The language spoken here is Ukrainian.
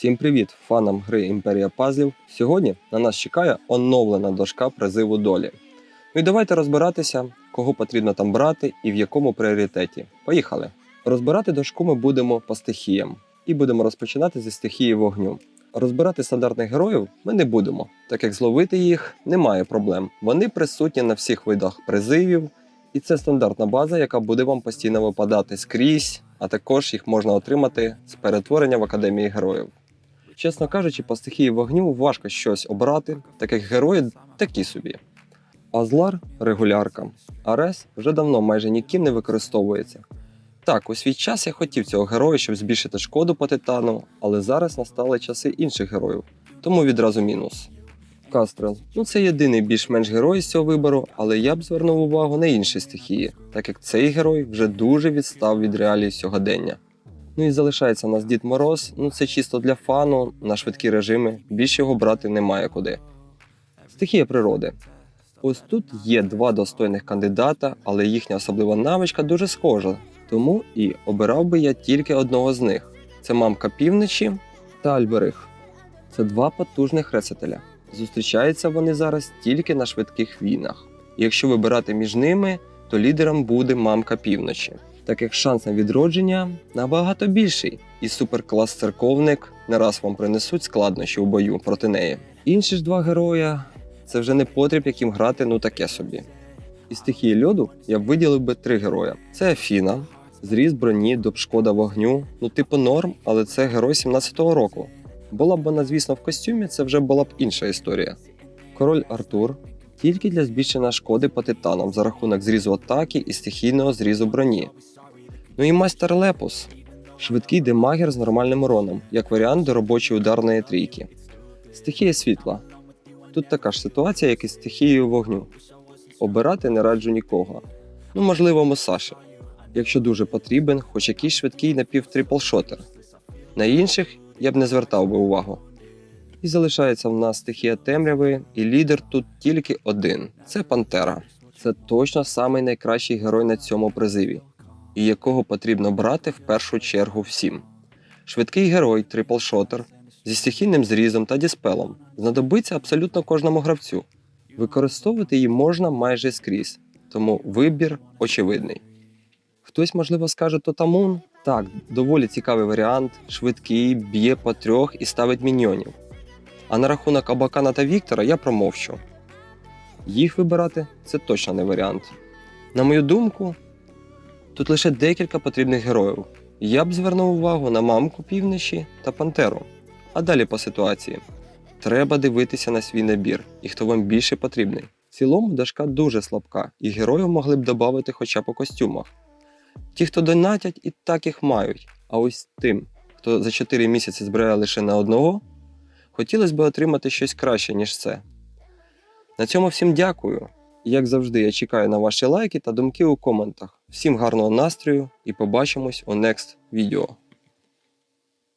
Всім привіт фанам гри Імперія Пазлів. Сьогодні на нас чекає оновлена дошка призиву долі. Ну і давайте розбиратися, кого потрібно там брати і в якому пріоритеті. Поїхали! Розбирати дошку ми будемо по стихіям і будемо розпочинати зі стихії вогню. Розбирати стандартних героїв ми не будемо, так як зловити їх немає проблем. Вони присутні на всіх видах призивів, і це стандартна база, яка буде вам постійно випадати скрізь, а також їх можна отримати з перетворення в академії героїв. Чесно кажучи, по стихії вогню важко щось обрати, так як герої такі собі. Азлар регулярка. Арес вже давно майже ніким не використовується. Так, у свій час я хотів цього героя, щоб збільшити шкоду по титану, але зараз настали часи інших героїв, тому відразу мінус. Кастрел. Ну це єдиний більш-менш герой з цього вибору, але я б звернув увагу на інші стихії, так як цей герой вже дуже відстав від реалій сьогодення. Ну і залишається у нас Дід Мороз. Ну це чисто для фану, на швидкі режими. Більше його брати немає куди. Стихія природи. Ось тут є два достойних кандидата, але їхня особлива навичка дуже схожа. Тому і обирав би я тільки одного з них: це мамка півночі та Альберих. Це два потужних ресетеля. Зустрічаються вони зараз тільки на швидких війнах. Якщо вибирати між ними, то лідером буде мамка півночі, так як шанс на відродження набагато більший, і суперклас церковник не раз вам принесуть складнощі у бою проти неї. Інші ж два героя це вже не потріб, яким грати ну таке собі. Із стихії льоду я б виділив би три героя: це Афіна, зріз броні, доп шкода вогню. Ну, типу норм, але це герой 17-го року. Була б вона, звісно, в костюмі, це вже була б інша історія. Король Артур тільки для збільшення шкоди по титанам за рахунок зрізу атаки і стихійного зрізу броні. Ну і майстер Лепус швидкий демагер з нормальним уроном, як варіант до робочої ударної трійки. Стихія світла. Тут така ж ситуація, як і стихією вогню. Обирати не раджу нікого. Ну, можливо, Мусаші. Якщо дуже потрібен, хоч якийсь швидкий напів-трипл-шотер. На інших я б не звертав би увагу. І залишається в нас стихія темряви, і лідер тут тільки один це Пантера. Це точно самий найкращий герой на цьому призиві, і якого потрібно брати в першу чергу всім. Швидкий герой, трипл-шотер зі стихійним зрізом та діспелом знадобиться абсолютно кожному гравцю. Використовувати її можна майже скрізь, тому вибір очевидний. Хтось, можливо, скаже Тотамун. Так, доволі цікавий варіант, швидкий, б'є по трьох і ставить міньйонів. А на рахунок Абакана та Віктора я промовчу. Їх вибирати це точно не варіант. На мою думку, тут лише декілька потрібних героїв. Я б звернув увагу на мамку півночі та пантеру. А далі по ситуації. Треба дивитися на свій набір і хто вам більше потрібний. В цілому дошка дуже слабка, і героїв могли б додати хоча по костюмах. Ті, хто донатять, і так їх мають. А ось тим, хто за 4 місяці збирає лише на одного, хотілося б отримати щось краще, ніж це. На цьому всім дякую. Як завжди, я чекаю на ваші лайки та думки у коментах. Всім гарного настрою і побачимось у next відео.